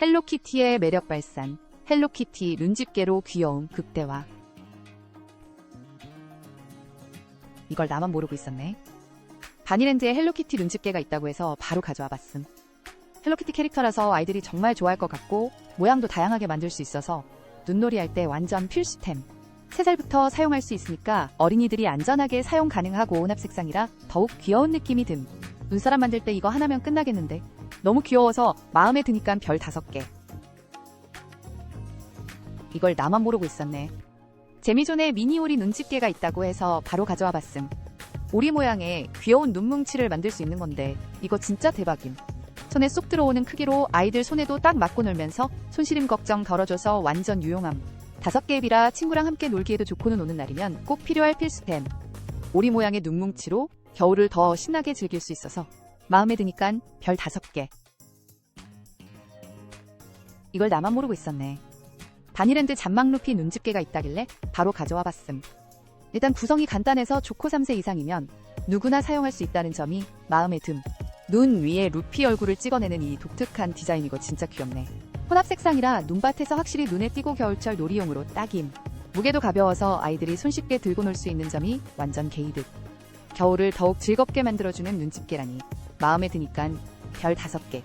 헬로키티의 매력 발산, 헬로키티 눈집게로 귀여움 극대화. 이걸 나만 모르고 있었네. 바니랜드에 헬로키티 눈집게가 있다고 해서 바로 가져와 봤음. 헬로키티 캐릭터라서 아이들이 정말 좋아할 것 같고 모양도 다양하게 만들 수 있어서 눈놀이 할 때 완전 필수템. 3살부터 사용할 수 있으니까 어린이들이 안전하게 사용 가능하고 혼합 색상이라 더욱 귀여운 느낌이 듬. 눈사람 만들 때 이거 하나면 끝나겠는데 너무 귀여워서 마음에 드니까 별 5개. 이걸 나만 모르고 있었네. 재미존에 미니오리 눈집게가 있다고 해서 바로 가져와 봤음. 오리 모양의 귀여운 눈뭉치를 만들 수 있는 건데 이거 진짜 대박임. 손에 쏙 들어오는 크기로 아이들 손에도 딱 맞고 놀면서 손시림 걱정 덜어줘서 완전 유용함. 다섯 개의 비라 친구랑 함께 놀기에도 좋고는 오는 날이면 꼭 필요할 필수템. 오리 모양의 눈뭉치로 겨울을 더 신나게 즐길 수 있어서 마음에 드니깐 별 다섯 개. 이걸 나만 모르고 있었네. 바니랜드 잔망루피 눈집게가 있다길래 바로 가져와 봤음. 일단 구성이 간단해서 조코 3세 이상이면 누구나 사용할 수 있다는 점이 마음에 듬. 눈 위에 루피 얼굴을 찍어내는 이 독특한 디자인 이거 진짜 귀엽네. 혼합 색상이라 눈밭에서 확실히 눈에 띄고 겨울철 놀이용으로 딱임. 무게도 가벼워서 아이들이 손쉽게 들고 놀 수 있는 점이 완전 게이득. 겨울을 더욱 즐겁게 만들어주는 눈집게라니 마음에 드니깐 별 다섯 개.